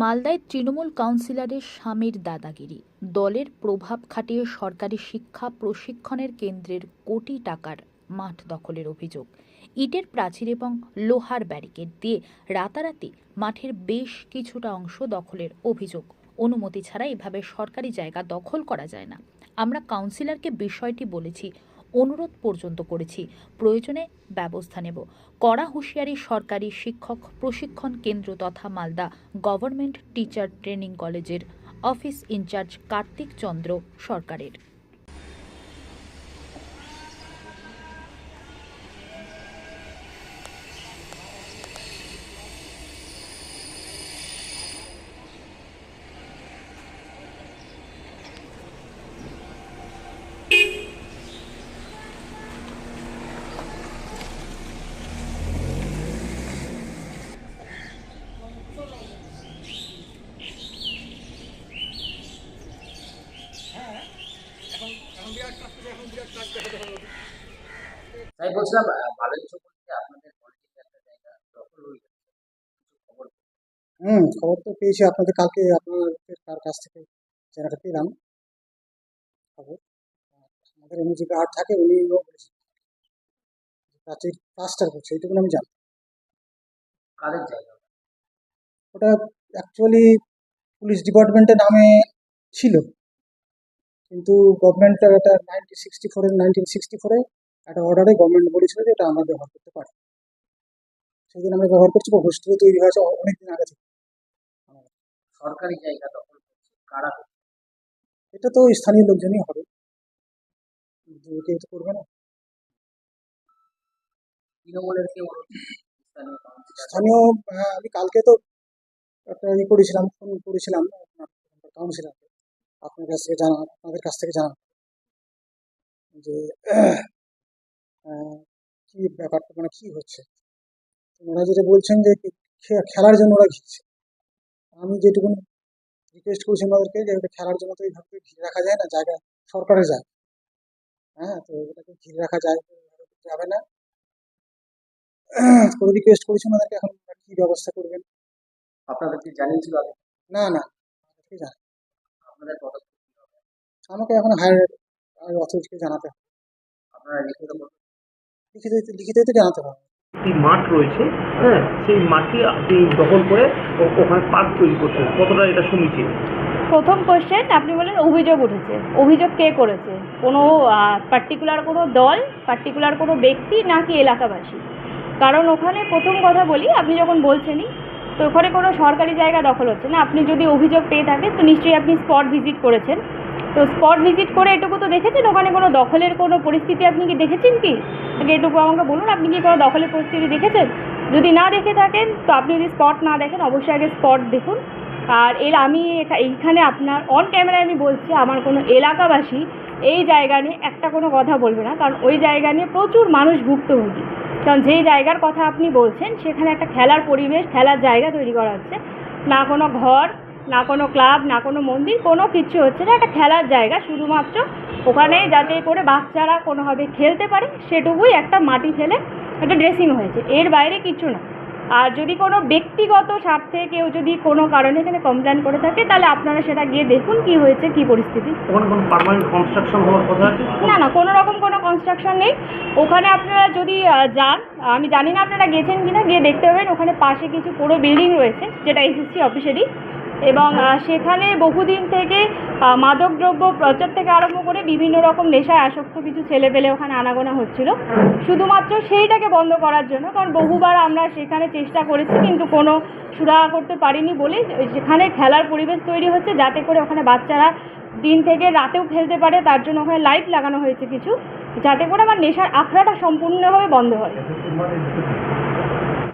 মালদায় তৃণমূল কাউন্সিলরের স্বামীর দাদাগিরি। দলের প্রভাব খাটিয়ে সরকারি শিক্ষা প্রশিক্ষণের কেন্দ্রের কোটি টাকার মাঠ দখলের অভিযোগ। ইটের প্রাচীর এবং লোহার ব্যারিকেড দিয়ে রাতারাতি মাঠের বেশ কিছুটা অংশ দখলের অভিযোগ। অনুমতি ছাড়া এভাবে সরকারি জায়গা দখল করা যায় না। আমরা কাউন্সিলরকে বিষয়টি বলেছি অনুরোধ পর্যন্ত করেছি। প্রয়োজনে ব্যবস্থা নেব। কড়া হুঁশিয়ারি সরকারি শিক্ষক প্রশিক্ষণ কেন্দ্র তথা মালদা গভর্নমেন্ট টিচার ট্রেনিং কলেজের office in charge Kartik Chandra সরকারের। তাই বলছিলাম ভালোই চক্রবর্তী আপনাদের কলেজে একটা জায়গা দখল হয়ে গেছে। খবর? হুম খবর তো পেয়েছি। আপনাদের কালকে আপনাদের কার কাছ থেকে জায়গাটা পেলাম খবর? আমাদের এমনি যে গার্ড থাকে উনি প্রাচীর প্লাস্টার করছে এইটুকুন আমি জানি। কাদের জায়গা? ওটা অ্যাকচুয়ালি পুলিশ ডিপার্টমেন্টের নামে ছিল। কিন্তু গভর্নমেন্টের একটা নাইনটিন সিক্সটি ফোরে নাইনটিন সিক্সটি ফোরে একটা অর্ডারে গভর্নমেন্ট বলেছিল যে এটা আমরা ব্যবহার করতে পারি সেই জন্য আমরা ব্যবহার করছি বা হোস্টেলও তৈরি হয়েছে অনেক দিন আগে থেকে। সরকারি জায়গা দখল করছে কারা এটা তো স্থানীয় লোকজনই হবে। কেউ তো করবে না। তৃণমূলের কেউ স্থানীয় আমি কালকে তো একটা ইয়ে করেছিলাম ফোন করেছিলাম কাউন্সিলারকে আপনার কাছ থেকে জানা আপনাদের কাছ থেকে জানা। যে কি ব্যাপারটা? মানে কি হচ্ছে? তো ওরা যেটা বলছেন যে খেলার জন্য ওরা ঘিরছে। আমি যেটুকু রিকোয়েস্ট করেছি ওনাদেরকে যে ওটা খেলার জন্য তো এইভাবে ঘিরে রাখা যায় না জায়গা সরকারের যায়। হ্যাঁ তো এটাকে ঘিরে রাখা যায় তো তো যাবে না। করে রিকোয়েস্ট করেছি ওনাদেরকে এখন ওনারা কি ব্যবস্থা করবেন? আপনাদেরকে জানিয়েছিল আগে? না না ঠিক আছে আপনাদের? আমাকে এখন হায়ার অথরিটিকে জানাতে হবে। আপনারা লিখিত। লিখিত লিখিত জানাতে একটি মাঠ রয়েছে? হ্যাঁ সেই মাঠটি আপনি দখল করে ওখানে পার্ক তৈরি করছেন। কতটা এটা সমীচীন প্রথম কোশ্চেন আপনি বলেন অভিযোগ উঠেছে। অভিযোগ কে করেছে? কোনো পার্টিকুলার কোনো দল পার্টিকুলার কোনো ব্যক্তি নাকি এলাকাবাসী? কারণ ওখানে প্রথম কথা বলি আপনি যখন বলছেনই তো ওখানে কোনো সরকারি জায়গা দখল হচ্ছে না। আপনি যদি অভিযোগ পেয়ে থাকেন তো নিশ্চয়ই আপনি স্পট ভিজিট করেছেন। তো স্পট ভিজিট করে এটুকু তো দেখেছেন? ওখানে কোনো দখলের কোনো পরিস্থিতি আপনি কি দেখেছেন কি? এটুকু আমাকে বলুন, আপনি কি কোনো দখলের পরিস্থিতি দেখেছেন? যদি না দেখে থাকেন, তো আপনি যদি স্পট না দেখেন, অবশ্যই আগে স্পট দেখুন। আর এর আমি এইখানে আপনার অন ক্যামেরায় আমি বলছি, আমার কোনো এলাকাবাসী এই জায়গা নিয়ে একটা কোনো কথা বলবে না, কারণ ওই জায়গা নিয়ে প্রচুর মানুষ ভুক্তভোগী। কারণ যেই জায়গার কথা আপনি বলছেন, সেখানে একটা খেলার পরিবেশ, খেলার জায়গা তৈরি করা হচ্ছে। না কোনো ঘর না কোনো ক্লাব না কোনো মন্দির কোনো কিছু হচ্ছে না। একটা খেলার জায়গা শুধুমাত্র। ওখানে যাতে করে বাচ্চারা কোনোভাবে খেলতে পারে সেটুকুই একটা মাটি ফেলে একটা ড্রেসিং হয়েছে। এর বাইরে কিছু না। আর যদি কোনো ব্যক্তিগত স্বার্থে কেউ যদি কোনো কারণে এখানে কমপ্লেন করে থাকে তাহলে আপনারা সেটা গিয়ে দেখুন কি হয়েছে কি পরিস্থিতি। না না কোনো রকম কোনো কনস্ট্রাকশন নেই। ওখানে আপনারা যদি যান আমি জানি না আপনারা গেছেন কি না গিয়ে দেখতে পাবেন। ওখানে পাশে কিছু পুরো বিল্ডিং রয়েছে যেটা এসএসসি অফিসেরই এবং সেখানে বহুদিন থেকে মাদকদ্রব্য প্রচার থেকে আরম্ভ করে বিভিন্ন রকম নেশায় আসক্ত কিছু ছেলেপেলে ওখানে আনাগোনা হচ্ছিল। শুধুমাত্র সেইটাকে বন্ধ করার জন্য, কারণ বহুবার আমরা সেখানে চেষ্টা করেছি, কিন্তু কোনো সুরাহা করতে পারিনি বলে সেখানে খেলার পরিবেশ তৈরি হচ্ছে, যাতে করে ওখানে বাচ্চারা দিন থেকে রাতেও খেলতে পারে, তার জন্য ওখানে লাইট লাগানো হয়েছে কিছু, যাতে করে আমার নেশার আখড়াটা সম্পূর্ণভাবে বন্ধ হয়।